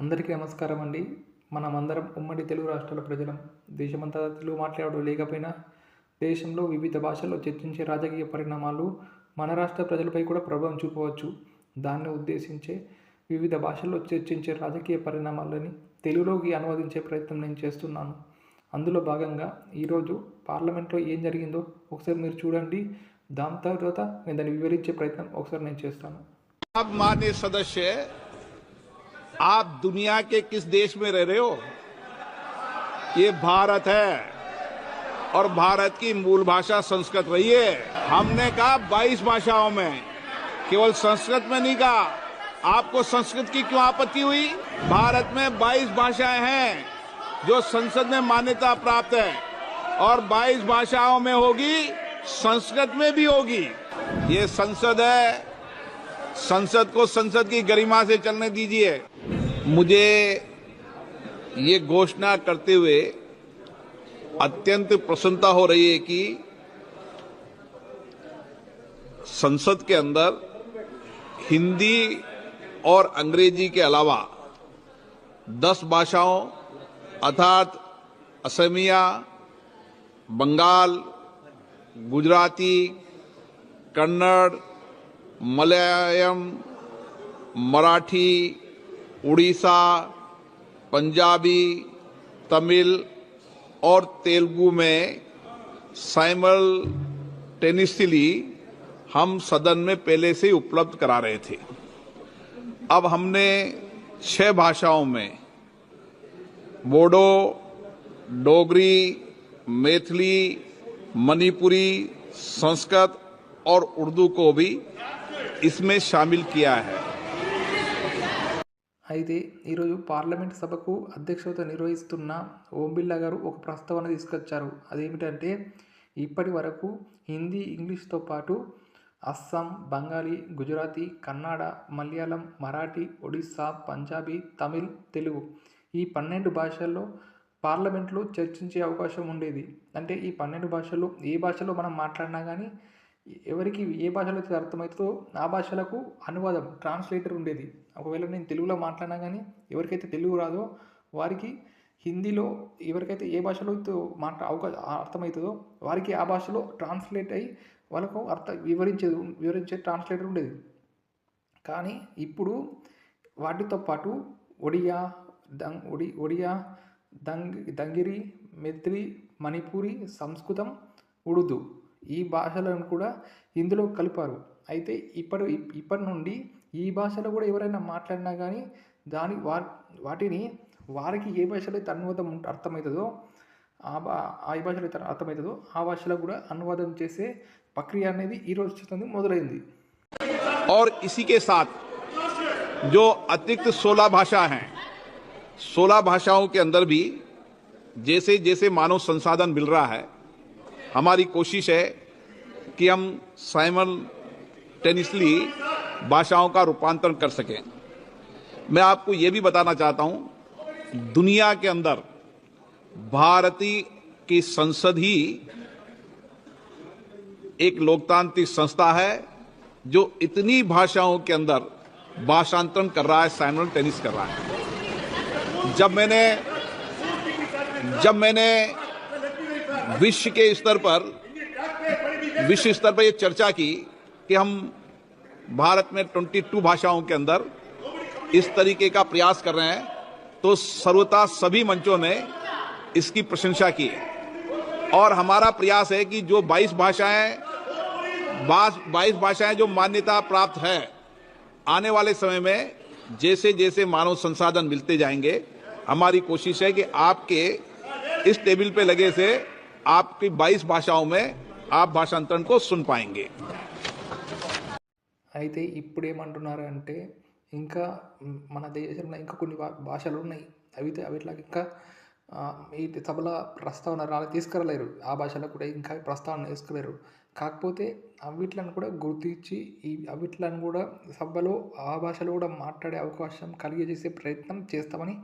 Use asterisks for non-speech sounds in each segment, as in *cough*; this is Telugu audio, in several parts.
అందరికీ నమస్కారం అండి మనమందరం ఉమ్మడి తెలుగు రాష్ట్రాల ప్రజలం దేశమంతా తెలుగు మాట్లాడడం లేకపోయినా దేశంలో వివిధ భాషల్లో చర్చించే రాజకీయ పరిణామాలు మన రాష్ట్ర ప్రజలపై కూడా ప్రభావం చూపవచ్చు దాన్ని ఉద్దేశించే వివిధ భాషల్లో చర్చించే రాజకీయ పరిణామాలని తెలుగులోకి అనువదించే ప్రయత్నం నేను చేస్తున్నాను అందులో భాగంగా ఈరోజు పార్లమెంట్లో ఏం జరిగిందో ఒకసారి మీరు చూడండి దాని తర్వాత నేను దాన్ని వివరించే ప్రయత్నం ఒకసారి నేను చేస్తాను సదస్య आप दुनिया के किस देश में रह रहे हो ये भारत है और भारत की मूल भाषा संस्कृत रही है हमने कहा 22 भाषाओं में केवल संस्कृत में नहीं कहा आपको संस्कृत की क्यों आपत्ति हुई भारत में 22 भाषाएं हैं जो संसद में मान्यता प्राप्त है और 22 भाषाओं में होगी संस्कृत में भी होगी ये संसद है संसद को संसद की गरिमा से चलने दीजिए मुझे ये घोषणा करते हुए अत्यंत प्रसन्नता हो रही है कि संसद के अंदर हिंदी और अंग्रेजी के अलावा दस भाषाओं अर्थात असमिया बंगाल गुजराती कन्नड़ मलयालम मराठी उड़ीसा पंजाबी तमिल और तेलुगु में साइमल टेनिसली हम सदन में पहले से ही उपलब्ध करा रहे थे अब हमने छह भाषाओं में बोडो डोगरी मैथिली मणिपुरी संस्कृत और उर्दू को भी इसमें शामिल किया है అయితే ఈరోజు పార్లమెంట్ సభకు అధ్యక్షత నిర్వహిస్తున్న ఓం బిర్లా గారు ఒక ప్రస్తావన తీసుకొచ్చారు అదేమిటంటే ఇప్పటి వరకు హిందీ ఇంగ్లీష్తో పాటు అస్సాం బెంగాలీ గుజరాతీ కన్నడ మలయాళం మరాఠీ ఒడిస్సా పంజాబీ తమిళ్ తెలుగు ఈ పన్నెండు భాషల్లో పార్లమెంట్లో చర్చించే అవకాశం ఉండేది అంటే ఈ పన్నెండు భాషల్లో ఏ భాషలో మనం మాట్లాడినా కానీ ఎవరికి ఏ భాషలో అయితే అర్థమవుతుందో ఆ భాషలకు అనువాదం ట్రాన్స్లేటర్ ఉండేది ఒకవేళ నేను తెలుగులో మాట్లాడినా కానీ ఎవరికైతే తెలుగు రాదో వారికి హిందీలో ఎవరికైతే ఏ భాషలో అయితే మాట్లా అవకాశం అర్థమవుతుందో వారికి ఆ భాషలో ట్రాన్స్లేట్ అయ్యి వాళ్ళకు అర్థ వివరించే వివరించే ట్రాన్స్లేటర్ ఉండేది కానీ ఇప్పుడు వాటితో పాటు ఒడియా దంగ్ ఒడి ఒడియా దంగ్ దంగిరి మెత్రి మణిపూరి సంస్కృతం ఉర్దూ ఈ భాషలను కూడా ఇందులో కలిపారు అయితే ఇప్పుడు ఇప్పటి నుండి ఈ భాషల కూడా ఎవరైనా మాట్లాడిన గాని దాని వాటిని వారికి ఏ భాషలే తన్మయ అర్థమైతదో ఆ భాషల ఇతర అర్థమైతదో ఆ భాషలకు కూడా అనువాదం చేసి ప్రక్రియ అనేది ఈ రోజు మొదలైంది aur isike sath jo atikta 16 bhasha hain 16 bhashaon ke andar bhi jaise jaise manav sansadhan mil raha hai हमारी कोशिश है कि हम साइमल टेनिसली भाषाओं का रूपांतरण कर सकें मैं आपको ये भी बताना चाहता हूँ दुनिया के अंदर भारतीय की संसद ही एक लोकतांत्रिक संस्था है जो इतनी भाषाओं के अंदर भाषांतरण कर रहा है साइमल टेनिस कर रहा है जब मैंने जब मैंने विश्व के स्तर पर विश्व स्तर पर ये चर्चा की कि हम भारत में 22 भाषाओं के अंदर इस तरीके का प्रयास कर रहे हैं तो सर्वथा सभी मंचों ने इसकी प्रशंसा की और हमारा प्रयास है कि जो 22 भाषाएं बाईस भाषाएं जो मान्यता प्राप्त है आने वाले समय में जैसे जैसे मानव संसाधन मिलते जाएंगे हमारी कोशिश है कि आपके इस टेबल पे लगे से आपकी 22 భాషాओं में आप భాషాంతరం को सुन पाएंगे అయితే ఇప్పుడు ఏమంటున్నారు అంటే ఇంకా మన దేశంలో ఇంకా కొన్ని భాషలు ఉన్నాయి అవి అవి ఇట్లా ఇంకా ఈ సభల ప్రస్తావన రా తీసుకురలేరు ఆ భాషలో కూడా ఇంకా ప్రస్తావన తీసుకులేరు కాకపోతే అవిట్లను కూడా గుర్తించి ఈ అవిట్లను కూడా సభలో ఆ భాషలో కూడా మాట్లాడే అవకాశం కలిగజేసే ప్రయత్నం చేస్తామని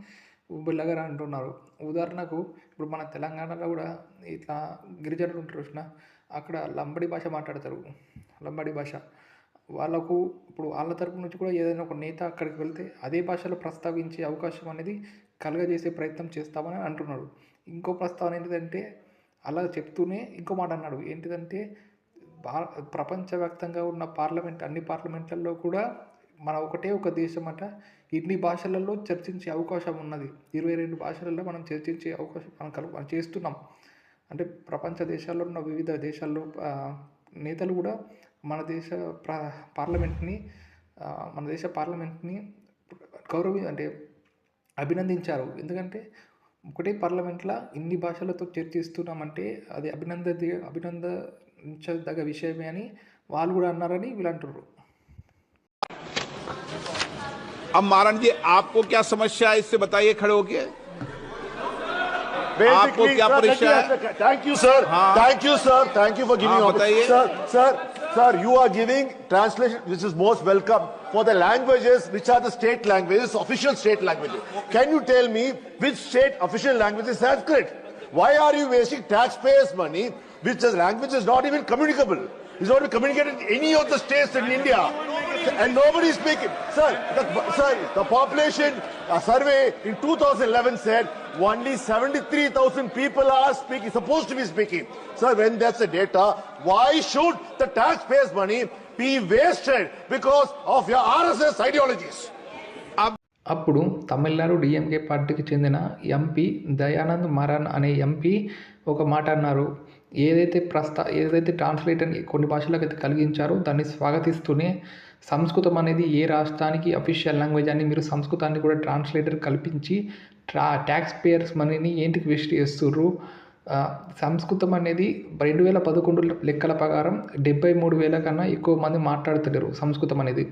బిళ్ళగారు అంటున్నారు ఉదాహరణకు ఇప్పుడు మన తెలంగాణలో కూడా ఇట్లా గిరిజనులు ఉంటారు చూసిన అక్కడ లంబడి భాష మాట్లాడతారు లంబడి భాష వాళ్ళకు ఇప్పుడు వాళ్ళ తరపు నుంచి కూడా ఏదైనా ఒక నేత అక్కడికి వెళ్తే అదే భాషలో ప్రస్తావించే అవకాశం అనేది కలగజేసే ప్రయత్నం చేస్తామని అంటున్నాడు ఇంకో ప్రస్తావన ఏంటిదంటే అలా చెప్తూనే ఇంకో మాట అన్నాడు ఏంటిదంటే ప్రపంచవ్యాప్తంగా ఉన్న పార్లమెంట్ అన్ని పార్లమెంట్లలో కూడా మన ఒకటే ఒక దేశం అట ఇన్ని భాషలలో చర్చించే అవకాశం ఉన్నది ఇరవై రెండు భాషలలో మనం చర్చించే అవకాశం మనం కలు మనం చేస్తున్నాం అంటే ప్రపంచ దేశాల్లో ఉన్న వివిధ దేశాల్లో నేతలు కూడా మన దేశ పార్లమెంట్ని మన దేశ పార్లమెంట్ని గౌరవి అంటే అభినందించారు ఎందుకంటే ఒకటే పార్లమెంట్లో ఇన్ని భాషలతో చర్చిస్తున్నామంటే అది అభినంద అభినందించదగ్గ విషయమే అని వాళ్ళు కూడా అన్నారని వీళ్ళు అంటున్నారు अब मारण जी आपको क्या समस्या है इससे बताइए खड़े होके आपको क्या परीक्षा है thank you sir thank you sir thank you for giving बताइए sir sir sir you are giving translation which is most welcome for the languages which are the state languages official state languages can you tell me which state official language is sanskrit why are you wasting taxpayers money which the language is not even communicable it's not communicated in any of the states in india *laughs* and nobody is speaking. Sir, the, sir, the population survey in 2011 said only 73,000 people are speaking, supposed to be speaking. Sir, when that's the data, why should the taxpayers' money be wasted because of your RSS ideologies? అప్పుడు తమిళనాడు డిఎంకే పార్టీకి చెందిన ఎంపీ దయానంద్ మరాన్ అనే ఎంపీ ఒక మాట అన్నారు ఏదైతే ప్రస్తా ఏదైతే ట్రాన్స్లేట్ అని కొన్ని భాషలకు అయితే కలిగించారో దాన్ని స్వాగతిస్తూనే సంస్కృతం అనేది ఏ రాష్ట్రానికి అఫీషియల్ లాంగ్వేజ్ అని మీరు సంస్కృతాన్ని కూడా ట్రాన్స్లేటర్ కల్పించి ట్రా ట్యాక్స్ పేయర్స్ మనీని ఏంటికి వేస్ట్ చేస్తుర్రు సంస్కృతం అనేది రెండు వేల పదకొండు లెక్కల ప్రకారం డెబ్బై మూడు వేల కన్నా ఎక్కువ మంది మాట్లాడుతున్నారు సంస్కృతం అనేది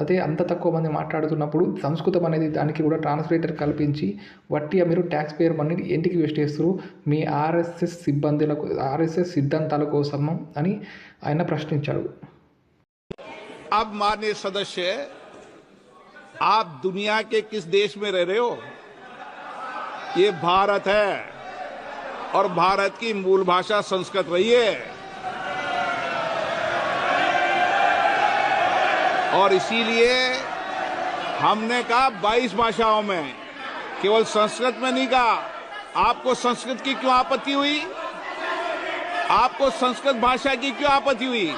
అదే అంత తక్కువ మంది మాట్లాడుతున్నప్పుడు సంస్కృతం అనేది దానికి కూడా ట్రాన్స్లేటర్ కల్పించి వట్టియ మీరు టాక్స్ పేర్ మని ఎంటికి వేస్ట్ చేస్తారు మీ ఆర్ఎస్ఎస్ సంబంధం ఆర్ఎస్ఎస్ సిద్ధాంతాలకు సంబంధం అని ఆయన ప్రశ్నించారు అబ్ మానే సభ్య మీరు ఆబ్ దునియా కే किस देश में रह रहे हो ये भारत है और भारत की मूल भाषा संस्कृत रहिए और इसीलिए हमने कहा 22 भाषाओं में केवल संस्कृत में नहीं कहा आपको संस्कृत की क्यों आपत्ति हुई आपको संस्कृत भाषा की क्यों आपत्ति हुई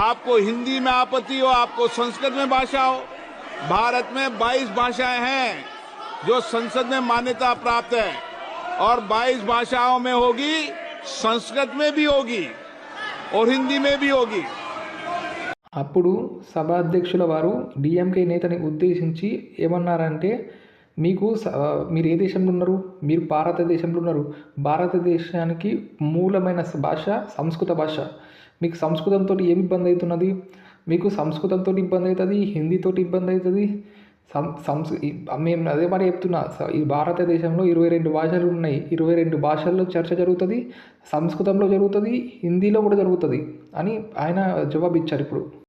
आपको हिंदी में आपत्ति हो आपको संस्कृत में भाषा हो भारत में 22 भाषाएं हैं जो संसद में मान्यता प्राप्त है और 22 भाषाओं में होगी संस्कृत में भी होगी और हिंदी में भी होगी అప్పుడు సభాధ్యక్షుల వారు డిఎంకే నేతని ఉద్దేశించి ఏమన్నారంటే మీకు మీరు ఏ దేశంలో ఉన్నారు మీరు భారతదేశంలో ఉన్నారు భారతదేశానికి మూలమైన భాష సంస్కృత భాష మీకు సంస్కృతంతో ఏమి ఇబ్బంది అవుతున్నది మీకు సంస్కృతంతో ఇబ్బంది అవుతుంది హిందీతో ఇబ్బంది అవుతుంది సం సంస్ మేము అదే మాట చెప్తున్నా ఈ భారతదేశంలో ఇరవై రెండు భాషలు ఉన్నాయి ఇరవై రెండు భాషల్లో చర్చ జరుగుతుంది సంస్కృతంలో జరుగుతుంది హిందీలో కూడా జరుగుతుంది అని ఆయన జవాబు ఇచ్చారు ఇప్పుడు